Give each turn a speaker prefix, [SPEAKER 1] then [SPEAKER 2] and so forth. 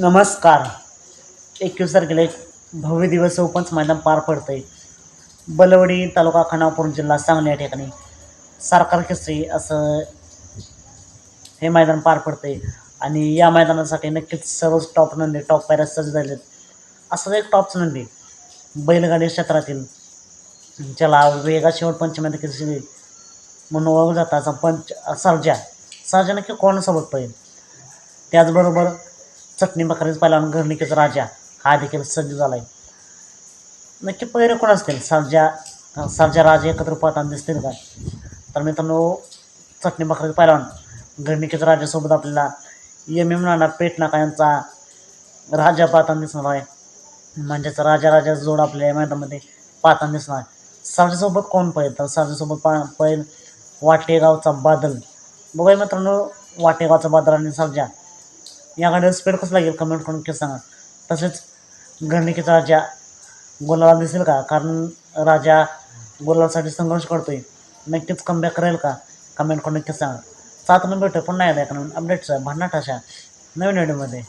[SPEAKER 1] नमस्कार. एकवीस तारखेला एक भव्य दिवस ओपन्स मैदान पार पडतं आहे बलवडी तालुका खानापूर जिल्हा सांगली या ठिकाणी सरकार केसरी असं हे मैदान पार पडते आणि या मैदानासाठी नक्कीच सर्वच टॉप नंदी टॉप पायऱ्या सज्ज झालेत. असं एक टॉपचं नंदी बैलगाडी क्षेत्रातील ज्याला वेगा शेवट पंचमध्ये केसरी म्हणून ओळखलं जातं असं पंच सर्जा. सर्जा नक्की कोणासोबत पाहिजे त्याचबरोबर चटणी बकरीच पहिला घरणिकेचा राजा. हा देखील सज्ज झाला आहे नक्की पहिरे कोण असतील सारजा सरजा राजा एकत्र पाहताना दिसतील का तर मित्रांनो चटणी बकरीच पहिलवान घरणिकेचा राजासोबत आपल्याला. एम एम नाना पेट नाका यांचा राजा पाहताना दिसणार आहे. म्हणजेच राजा राजा जोड आपल्या मैदानामध्ये पाहताना दिसणार आहे. कोण पाहिजे तर सर्जासोबत पा पाहिजे वाटेगावचा बादल. बघा मित्रांनो वाटेगावचा बादल आणि सरजा या गाडीवर स्पीड कसं लागेल कमेंट करून की सांगा? तसेच गणनिकेचा राजा गोलाला दिसेल का? कारण राजा गोलासाठी संघर्ष करतोय. नक्कीच कमबॅक करेल का? कमेंट करून की सांगा? सात नंबर भेटतो पुन्हा एकदा एका नवीन अपडेट्स भन्नाट अशा नवीन व्हिडिओमध्ये